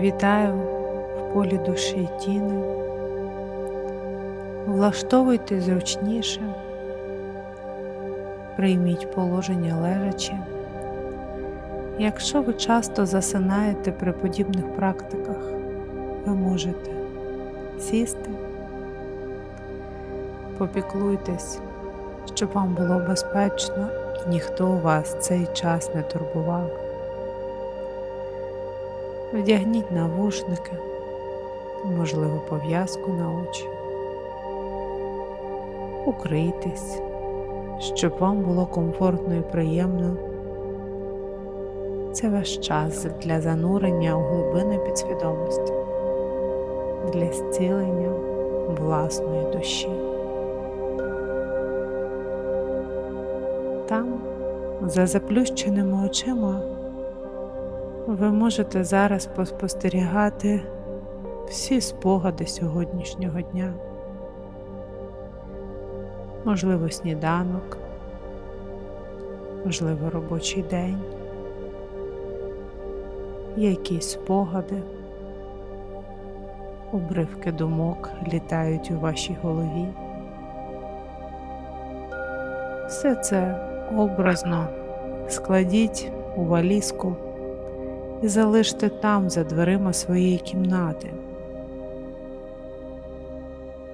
Вітаю в полі душі тіни. Влаштовуйте зручніше, прийміть положення лежачи. Якщо ви часто засинаєте при подібних практиках, ви можете сісти, попіклуйтесь, щоб вам було безпечно і ніхто вас цей час не турбував. Вдягніть навушники, можливо, пов'язку на очі. Укрийтесь, щоб вам було комфортно і приємно. Це ваш час для занурення у глибини підсвідомості, для зцілення власної душі. Там, за заплющеними очима, ви можете зараз поспостерігати всі спогади сьогоднішнього дня, можливо, сніданок, можливо, робочий день, якісь спогади, обривки думок літають у вашій голові. Все це образно складіть у валізку і залиште там за дверима своєї кімнати.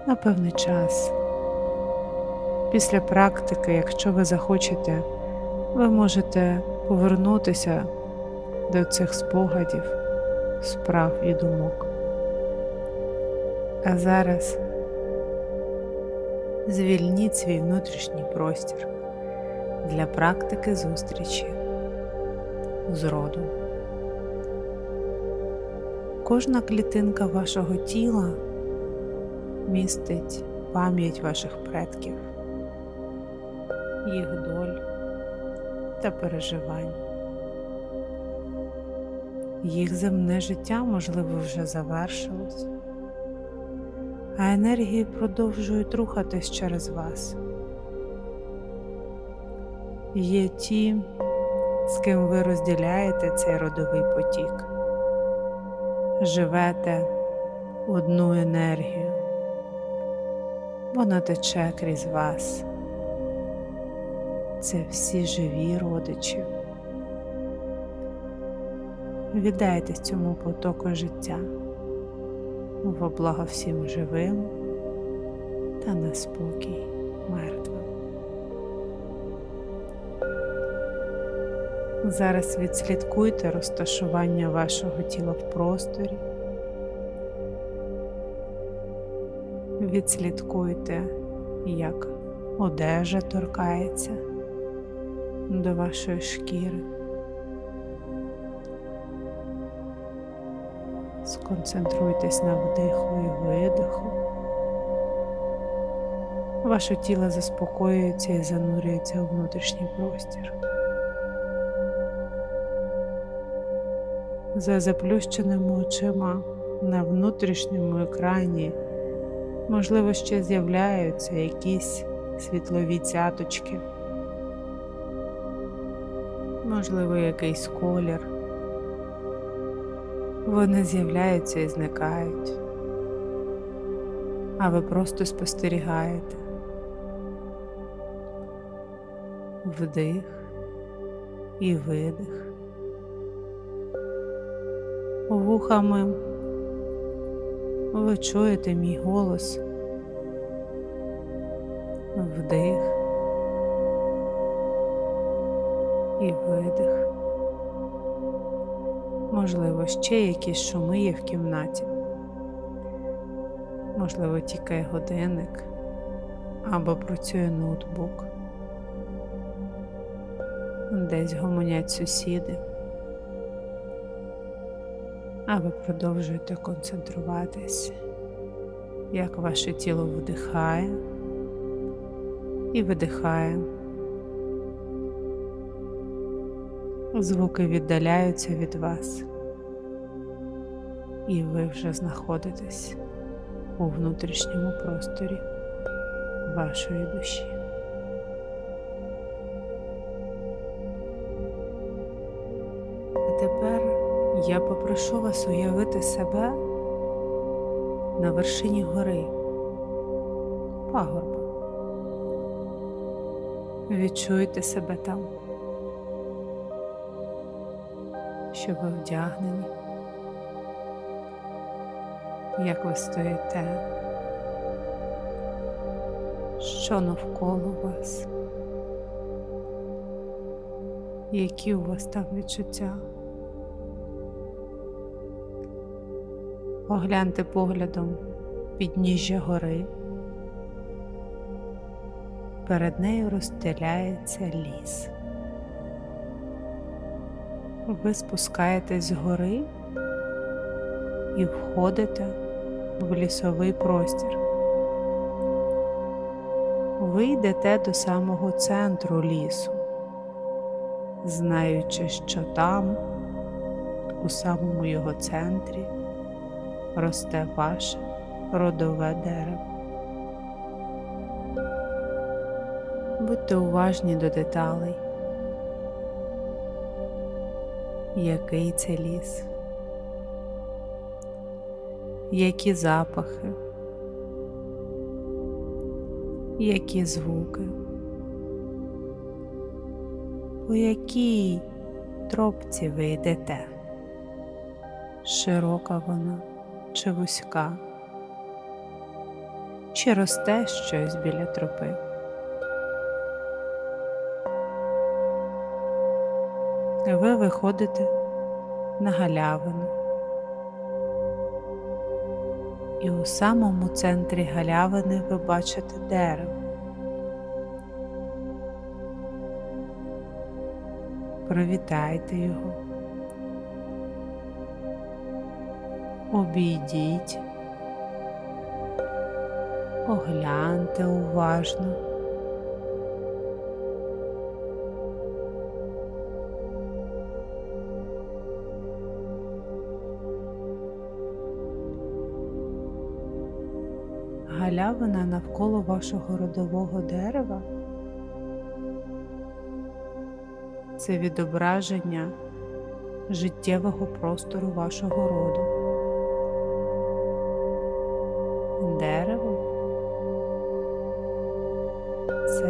На певний час. Після практики, якщо ви захочете, ви можете повернутися до цих спогадів, справ і думок. А зараз звільніть свій внутрішній простір для практики зустрічі з родом. Кожна клітинка вашого тіла містить пам'ять ваших предків, їх доль та переживань. Їх земне життя, можливо, вже завершилось, а енергії продовжують рухатись через вас. Є ті, з ким ви розділяєте цей родовий потік живете одну енергію, вона тече крізь вас. Це всі живі родичі. Віддайтесь цьому потоку життя во благо всім живим та на спокій мертвим. Зараз відслідкуйте розташування вашого тіла в просторі. Відслідкуйте, як одежа торкається до вашої шкіри. Сконцентруйтесь на вдиху і видиху. Ваше тіло заспокоюється і занурюється у внутрішній простір. За заплющеними очима на внутрішньому екрані, можливо, ще з'являються якісь світлові цяточки, можливо, якийсь колір. Вони з'являються і зникають, а ви просто спостерігаєте. Вдих і видих. Вухами ви чуєте мій голос, вдих і видих. Можливо, ще якісь шуми є в кімнаті. Можливо, тікає годинник або працює ноутбук. Десь гомонять сусіди а ви продовжуєте концентруватись, як ваше тіло вдихає і видихає. Звуки віддаляються від вас, і ви вже знаходитесь у внутрішньому просторі вашої душі. Я попрошу вас уявити себе на вершині гори, пагорба. Відчуйте себе там, що ви вдягнені, як ви стоїте, що навколо вас, які у вас там відчуття. Огляньте поглядом підніжжя гори. Перед нею розстеляється ліс. Ви спускаєтесь з гори і входите в лісовий простір. Ви йдете до самого центру лісу, знаючи, що там, у самому його центрі, росте ваше родове дерево. Будьте уважні до деталей. Який це ліс? Які запахи? Які звуки? По якій тропці ви йдете? Широка вона чи вузька? Чи росте щось біля тропи? Ви виходите на галявину. І у самому центрі галявини ви бачите дерево. Привітайте його. Обійдіть, огляньте уважно. Галявина навколо вашого родового дерева це відображення життєвого простору вашого роду.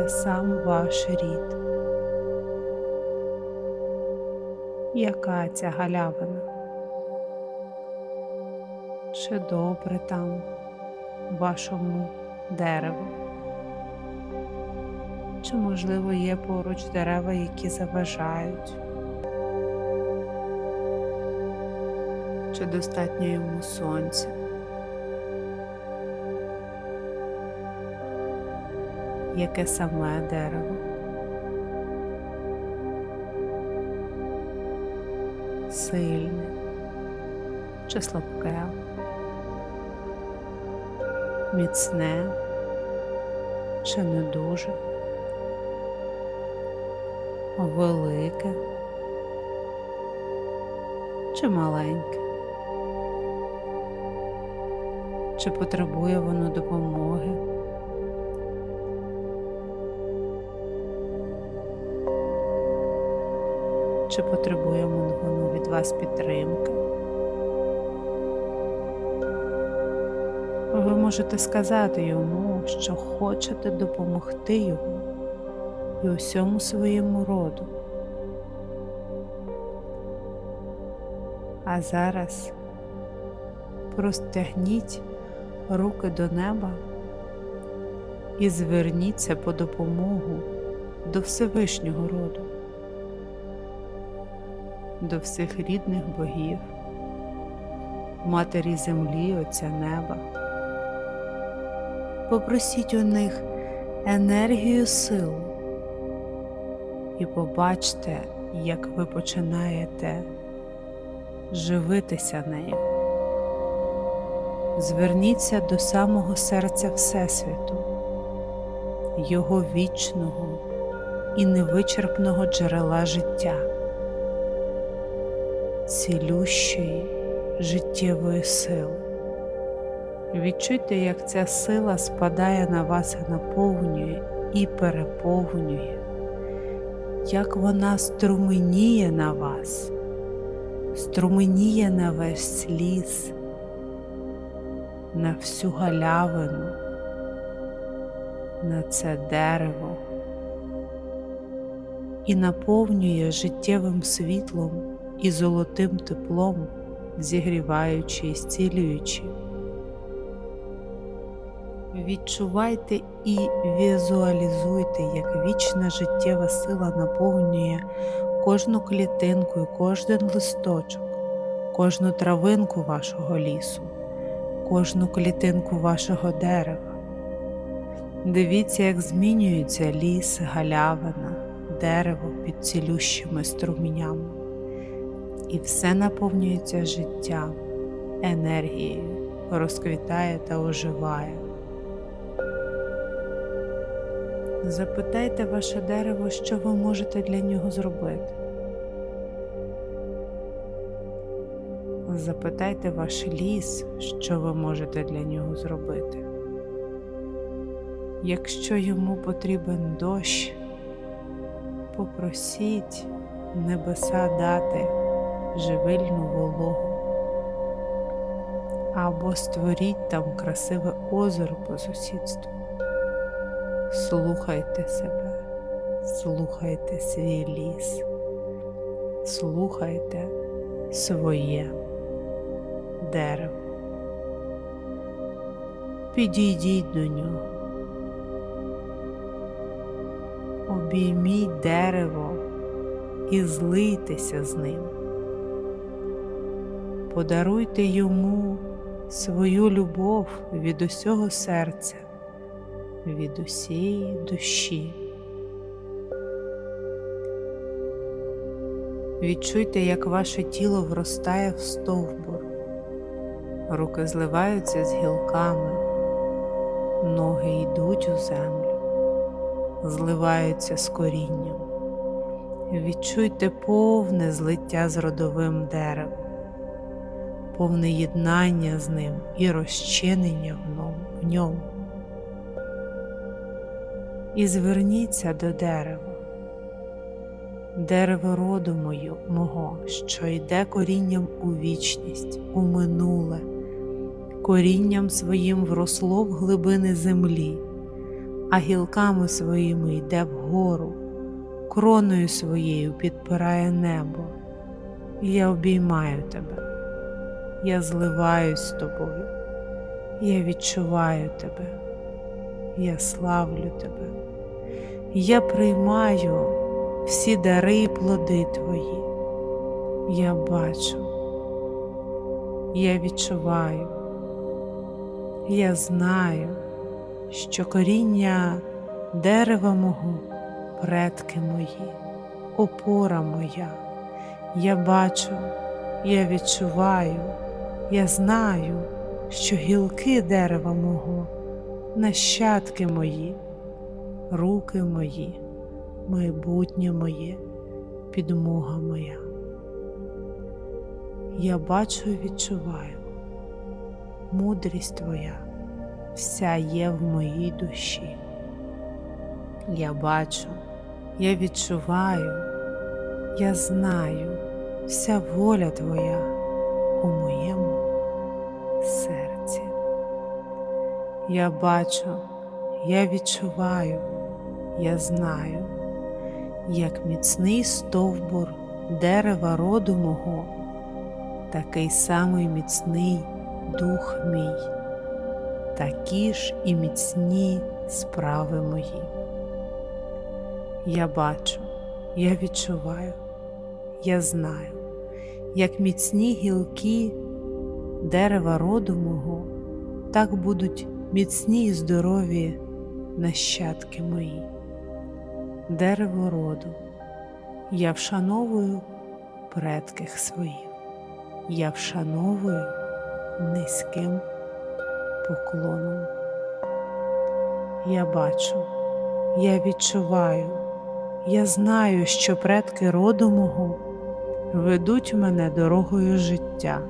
Сам ваш рід. Яка ця галявина? Чи добре там вашому дереву? Чи, можливо, є поруч дерева, які заважають? Чи достатньо йому сонця? Яке саме дерево? Сильне чи слабке? Міцне чи не дуже? Велике чи маленьке? Чи потребує воно допомоги? Чи потребує воно від вас підтримки? Ви можете сказати йому, що хочете допомогти йому і усьому своєму роду. А зараз простягніть руки до неба і зверніться по допомогу до Всевишнього роду, до всіх рідних богів, Матері землі, Отця Неба. Попросіть у них енергію сил і побачте, як ви починаєте живитися нею. Зверніться до самого серця Всесвіту, Його вічного і невичерпного джерела життя, цілющої життєвої сили. Відчуйте, як ця сила спадає на вас і наповнює і переповнює, як вона струменіє на вас, струменіє на весь ліс, на всю галявину, на це дерево і наповнює життєвим світлом і золотим теплом, зігріваючи і зцілюючи. Відчувайте і візуалізуйте, як вічна життєва сила наповнює кожну клітинку і кожен листочок, кожну травинку вашого лісу, кожну клітинку вашого дерева. Дивіться, як змінюється ліс, галявина, дерево під цілющими струмінями, і все наповнюється життям, енергією, розквітає та оживає. Запитайте ваше дерево, що ви можете для нього зробити. Запитайте ваш ліс, що ви можете для нього зробити. Якщо йому потрібен дощ, попросіть небеса дати живильну вологу або створіть там красиве озеро по сусідству. Слухайте себе, слухайте свій ліс, слухайте своє дерево. Підійдіть до нього, обійміть дерево і злийтеся з ним. Подаруйте йому свою любов від усього серця від усієї душі. Відчуйте, як ваше тіло вростає в стовбур, руки зливаються з гілками, ноги йдуть у землю, зливаються з корінням. Відчуйте повне злиття з родовим деревом, повне єднання з ним і розчинення в ньому. І зверніться до дерева, дерево роду мою, мого, що йде корінням у вічність, у минуле, корінням своїм вросло в глибини землі, а гілками своїми йде вгору, кроною своєю підпирає небо. Я обіймаю тебе, я зливаюсь з тобою, я відчуваю тебе, я славлю тебе. Я приймаю всі дари і плоди Твої. Я бачу, я відчуваю, я знаю, що коріння дерева мого, предки мої, опора моя. Я бачу, я відчуваю, я знаю, що гілки дерева мого, нащадки мої руки мої, майбутнє моє, підмога моя. Я бачу і відчуваю, мудрість Твоя вся є в моїй душі. Я бачу, я відчуваю, я знаю, вся воля Твоя у моєму серці. Я бачу, я відчуваю я знаю, як міцний стовбур дерева роду мого, такий самий міцний дух мій, такі ж і міцні справи мої. Я бачу, я відчуваю, я знаю, як міцні гілки дерева роду мого, так будуть міцні і здорові нащадки мої дерево роду. Я вшановую предких своїх, я вшановую низьким поклоном. Я бачу, я відчуваю, я знаю, що предки роду мого ведуть мене дорогою життя,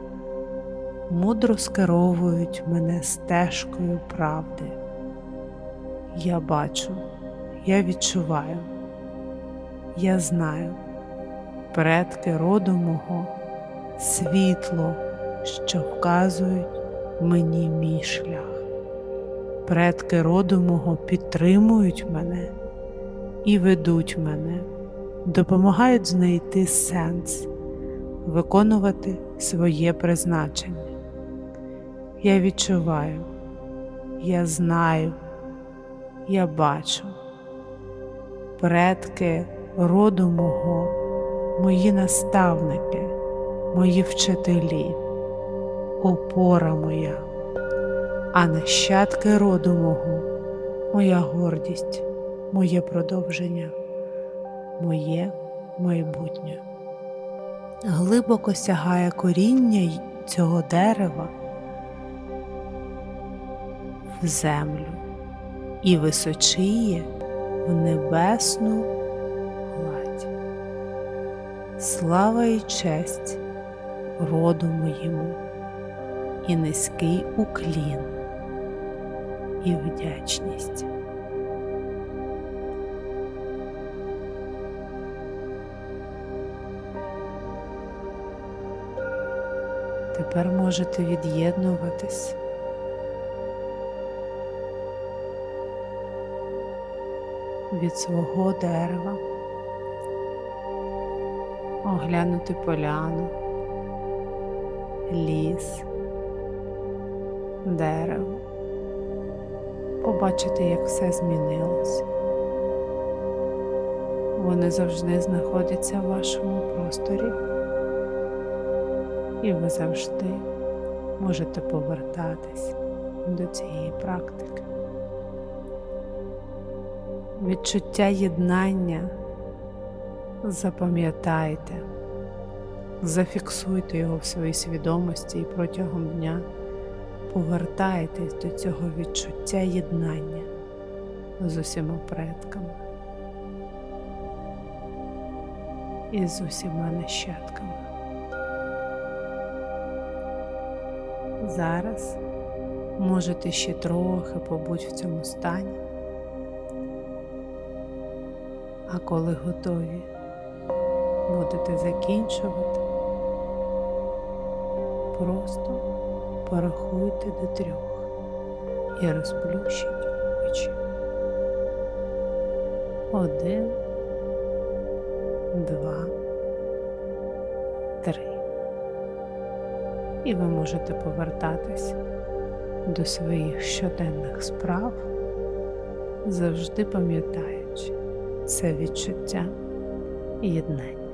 мудро скеровують мене стежкою правди. Я бачу я відчуваю, я знаю, предки роду мого світло, що вказують мені мій шлях. Предки роду мого підтримують мене і ведуть мене, допомагають знайти сенс, виконувати своє призначення. Я відчуваю, я знаю, я бачу. Предки роду мого, мої наставники, мої вчителі, опора моя, а нащадки роду мого, моя гордість, моє продовження, моє майбутнє. Глибоко сягає коріння цього дерева в землю і височіє в небесну гладь. Слава і честь роду моєму, і низький уклін, і вдячність. Тепер можете від'єднуватись. від свого дерева, оглянути поляну, ліс, дерево, побачити, як все змінилось. Вони завжди знаходяться в вашому просторі, і ви завжди можете повертатись до цієї практики. Відчуття єднання запам'ятайте, зафіксуйте його в своїй свідомості і протягом дня повертайтесь до цього відчуття єднання з усіма предками і з усіма нащадками. Зараз можете ще трохи побути в цьому стані. А коли готові будете закінчувати, просто порахуйте до трьох і розплющіть очі. Один, два, І ви можете повертатись до своїх щоденних справ, завжди пам'ятаючи це відчуття єднання.